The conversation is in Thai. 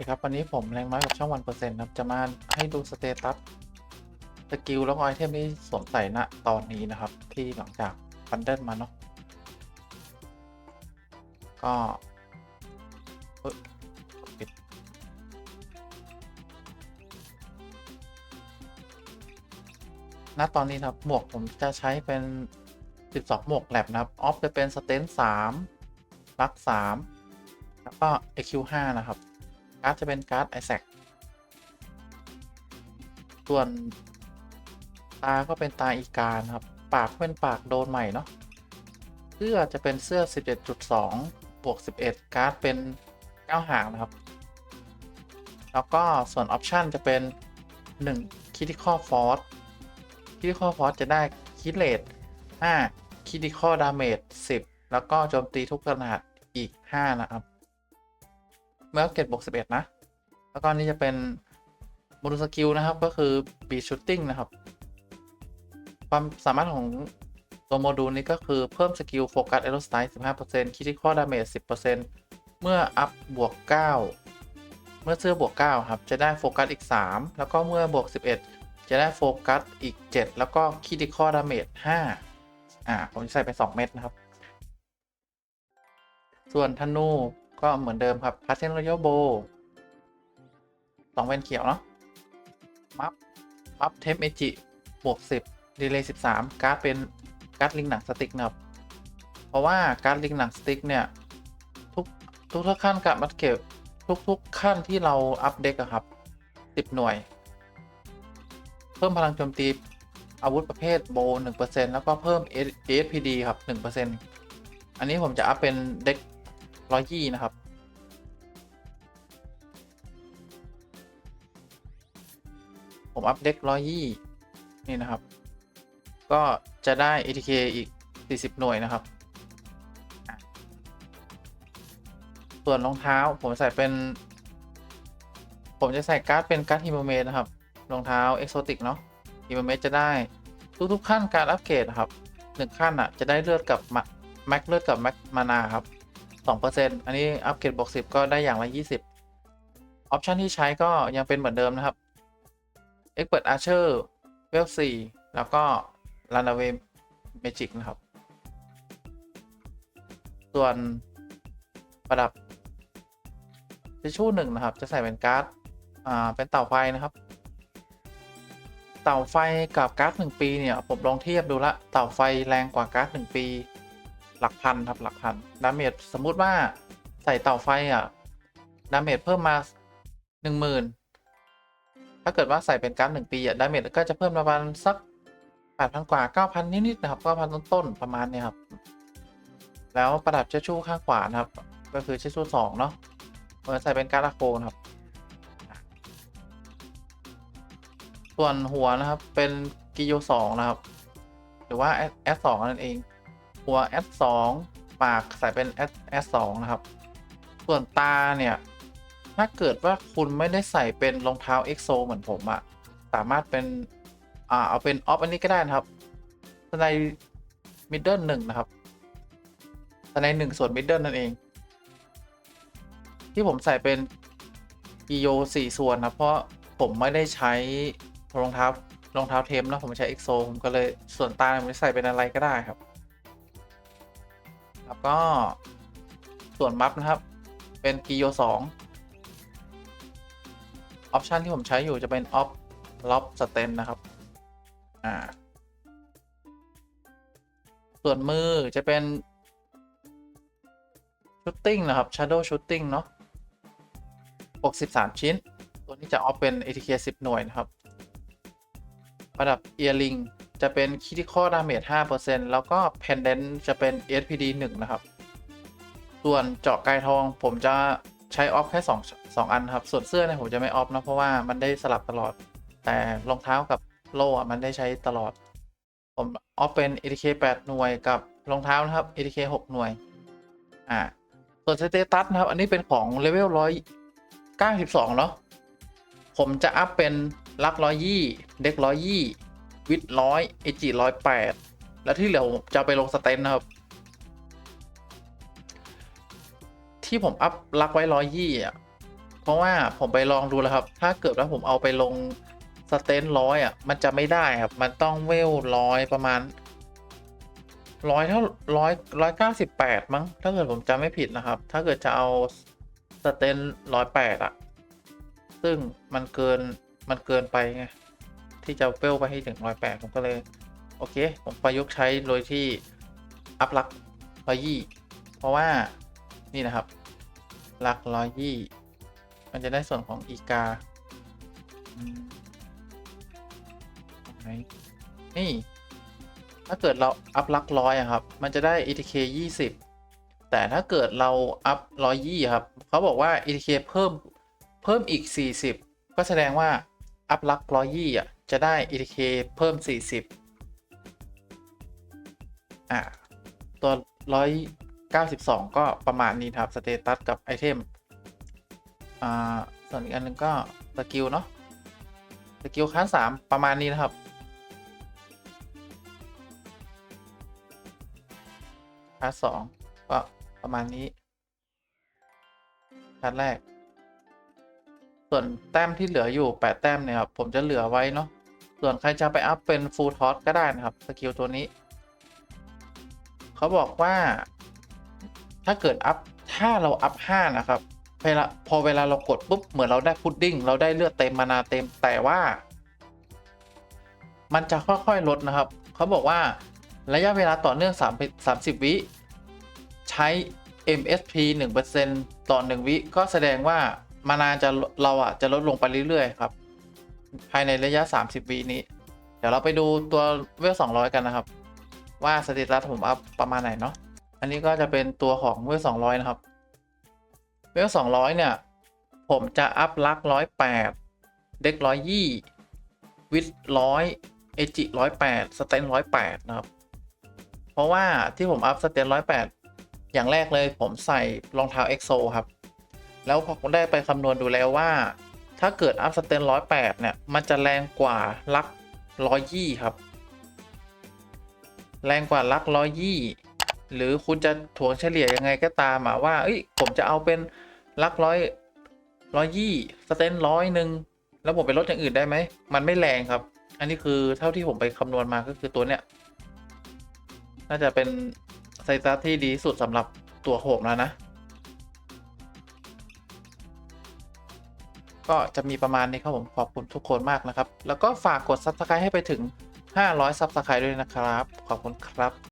ดีครับ วันนี้ผมแรงน้อยกับช่องวันเปอร์เซ็นต์ครับ จะมาให้ดูสเตตัสสกิลแล้วก็ไอเทมที่สวมใส่ณตอนนี้นะครับ ที่หลังจากฟันเดิลมาเนาะก็เอ้ยปิดณตอนนี้นะครับ หมวกผมจะใช้เป็น 12 หมวกแลบนะครับ ออฟจะเป็นสเตน3ลัก3แล้วก็ EQ5 นะครับ การ์ดจะเป็นการ์ดไอแซคส่วน ตาก็เป็นตาอีกานครับ ปากเป็นปากโดนใหม่เนาะเสื้อจะเป็นเสื้อ11.2บวก 11 การ์ดเป็น9หางนะครับ แล้วก็ส่วนออปชันจะเป็น 1 Critical Force Critical Force จะได้คิดเลท5 Critical Damage 10 แล้วก็โจมตีทุกขนาดอีก 5 นะครับ เมื่อเกตบวก11นะ แล้วก็นี่จะเป็นโมดูลสกิลนะครับก็คือ b ีชูตติ้งนะครับ ความสามารถของตัวโมดูลนี้ก็คือเพิ่มสกิลโฟกัสเอโรสไตล์15%คิดที่ข้อดาเมจ10%เปอร์เซ็นต์เมื่ออัพบวก9เมื่อเสื้อบวก9ครับ จะได้โฟกัสอีก3แล้วก็เมื่อบวก11จะได้โฟกัสอีก7แล้วก็คิดที่ข้อดาเมจ5อ่าผมจะใส่ไป2เม็ดนะครับ ส่วนธนู ก็เหมือนเดิมครับพาเทนรอยัลโบสองเวนเขียว เนาะมัฟมัฟเทมเอจิบวกสิบดีเลย์สิบสามการ์ดเป็น การ์ดลิงหนังสติ๊กนะครับ เพราะว่าการ์ดลิงหนังสติ๊กเนี่ยทุกทุกทุกขั้นการมัดเก็บทุกทุกขั้นที่เราอัปเดตอะครับสิบหน่วย เพิ่มพลังโจมตีอาวุธประเภทโบหนึ่งเปอร์เซ็นต์แล้วก็เพิ่ม ASPD ครับหนึ่งเปอร์เซ็นต์อันนี้ผมจะอัพเป็นเด็ก ร้อยยี่นะครับ ผมอัพเด็กร้อยยี่นี่นะครับ ก็จะได้ ATK อีก 40 หน่วยนะครับ ส่วนรองเท้าผมใส่เป็น ผมจะใส่การ์ดเป็นการ์ดฮิมเมดนะครับ รองเท้าเอ็กโซติกเนาะฮิมเมดจะได้ทุก ๆ ขั้นการอัปเกรดนะครับหนึ่งขั้นอะ จะได้เลือดกับแม็กเลือดกับแม็กมานาครับ 2%อันนี้อัปเกรดบวก10 ก็ได้อย่างละ 20 ออปชันที่ใช้ก็ยังเป็นเหมือนเดิมนะครับ Expert Archer เวล4แล้วก็ Runaway Magic นะครับ ส่วนประดับทิชชู่หนึ่งนะครับ จะใส่เป็นการ์ด อ่า เป็นเต่าไฟนะครับ เต่าไฟกับการ์ดหนึ่งปีเนี่ย ผมลองเทียบดูละ เต่าไฟแรงกว่าการ์ดหนึ่งปี หลักพันครับหลักพันดาเมจสมมุติว่าใส่เต่าไฟอะดาเมจเพิ่มมาหนึ่งหมื่นถ้าเกิดว่าใส่เป็นการหนึ่งปีอะดาเมจก็จะเพิ่มประมาณสักแปดพันกว่าเก้าพันนิดๆนะครับเก้าพันต้นๆประมาณเนี้ยครับ แล้วประดับเชชูข้างขวานะครับ ก็คือเชชูสองเนาะเมื่อใส่เป็นการ์ดอะโคนะครับ ส่วนหัวนะครับเป็นกิโยสองนะครับ หรือว่าแอสสองนั่นเอง หัว S 2 ปากใส่เป็น S S 2 นะครับ ส่วนตาเนี่ย ถ้าเกิดว่าคุณไม่ได้ใส่เป็นรองเท้า EXO เหมือนผมอะสามารถเป็น อ่า เอาเป็นออฟอันนี้ก็ได้นะครับสไนมิดเดิลหนึ่งนะครับสไนหนึ่งส่วนมิดเดิลนั่นเอง ที่ผมใส่เป็นกิโยสี่ส่วน นะ เพราะผมไม่ได้ใช้รองเท้ารองเท้าเทมนะผมใช้ EXO ผมก็เลยส่วนตาผมจะใส่เป็นอะไรก็ได้ครับ แล้วก็ส่วนมัฟนะครับ เป็นกิโยสองออปชันที่ผมใช้อยู่จะเป็นออฟล็อบสเตนนะครับ อ่า ส่วนมือจะเป็นชูตติ้งนะครับ Shadow Shooting เนาะ63 ชิ้น ตัวนี้จะออฟเป็น ATK 10 หน่วย นะครับ ประดับ Earring จะเป็น Critical Damage 5%แล้วก็ Pendant จะเป็น SPD 1 นะครับ ส่วนเจาะกายทองผมจะใช้ออฟแค่2 2อันครับ ส่วนเสื้อเนี่ยผมจะไม่ออฟนะเพราะว่ามันได้สลับตลอด แต่รองเท้ากับโล่อะมันได้ใช้ตลอด ผมออฟเป็น ATK 8 หน่วยกับรองเท้านะครับ ATK 6 หน่วย อ่า ส่วนสเตตัสนะครับ อันนี้เป็นของเลเวล192 เนาะผมจะอัพเป็นลักร้อยยี่เด็กร้อยยี่ วิดร้อยเอจิร้อยแปดแล้วที่เหลือผมจะไปลงสเตนนะครับ ที่ผมอัพลักไว้ร้อยยี่อะ เพราะว่าผมไปลองดูแล้วครับ ถ้าเกิดว่าผมเอาไปลงสเตนร้อยอะ มันจะไม่ได้ครับ มันต้องเวลร้อยประมาณร้อยเท่าร้อยร้อยเก้าสิบแปดมั้ง ถ้าเกิดผมจำไม่ผิดนะครับ ถ้าเกิดจะเอาสเตนร้อยแปดอะ ซึ่งมันเกินมันเกินไปไง ที่จะเวลไปให้ถึงร้อยแปดผมก็เลย โอเค ผมประยุกต์ใช้โดยที่ อัพลักร้อยยี่เพราะว่านี่นะครับลักร้อยยี่มันจะได้ส่วนของอีกาไหนนี่ ถ้าเกิดเราอัพลักร้อยอะครับ มันจะได้ ETK 20 แต่ถ้าเกิดเราอัพร้อยยี่ครับ เขาบอกว่า ETK เพิ่ม เพิ่มอีก 40 ก็แสดงว่าอัพลักร้อยยี่อะ จะได้ ETK เพิ่ม 40 อะตัวร้อยเก้าสิบสองก็ประมาณนี้ครับ สเตตัส กับไอเทม อ่า ส่วนอีกอันหนึงก็ สกิล เนาะสกิลคลาสสามประมาณนี้นะครับคลาสสองก็ประมาณนี้คลาสแรก ส่วนแต้มที่เหลืออยู่แปดแต้ม เนี่ย ครับ ผมจะเหลือไว้ เนาะ ส่วนใครจะไปอัพเป็นฟูลทอสก็ได้นะครับสกิลตัวนี้ เขาบอกว่า ถ้าเกิดอัพถ้าเราอัพห้านะครับ เวลาพอเวลาเรากดปุ๊บเหมือนเราได้พุดดิ้งเราได้เลือดเต็มมานาเต็มแต่ว่า มันจะค่อยๆลดนะครับ เขาบอกว่าระยะเวลาต่อเนื่อง3 30 วิ ใช้ MSP 1%ต่อ 1 วิ ก็แสดงว่ามานาจะเราอะจะลดลงไปเรื่อยๆครับ ภายในระยะ 30วินี้ เดี๋ยวเราไปดูตัวเวล200 กันนะครับ ว่าสเตตัสผมอัพประมาณไหนเนาะอันนี้ก็จะเป็นตัวของเวล200 นะครับ เวล200 เนี่ย ผมจะอัพลักร้อยแปดเด็กร้อยยี่วิดร้อยเอจิร้อยแปดสเตนร้อยแปดนะครับ เพราะว่าที่ผมอัพสเตนร้อยแปดอย่างแรกเลยผมใส่รองเท้าเอ็กโซครับ แล้วผมได้ไปคำนวณดูแล้วว่า ถ้าเกิดอัพสเตนร้อยแปดเนี่ย มันจะแรงกว่าลักร้อยยี่ครับ แรงกว่าลักร้อยยี่หรือคุณจะถ่วงเฉลี่ยยังไงก็ตามอะว่าเอ้ยผมจะเอาเป็นลักร้อยร้อยยี่สเตนร้อยหนึ่งแล้วผมไปลดอย่างอื่นได้ไหม มันไม่แรงครับ อันนี้คือเท่าที่ผมไปคำนวณมาก็คือตัวเนี้ย น่าจะเป็นไซซัสที่ดีสุดสำหรับตัวโหมแล้วนะ ก็จะมีประมาณนี้ครับผมขอบคุณทุกคนมากนะครับ แล้วก็ฝากกด Subscribe ให้ไปถึง 500 Subscribe ด้วยนะครับ ขอบคุณครับ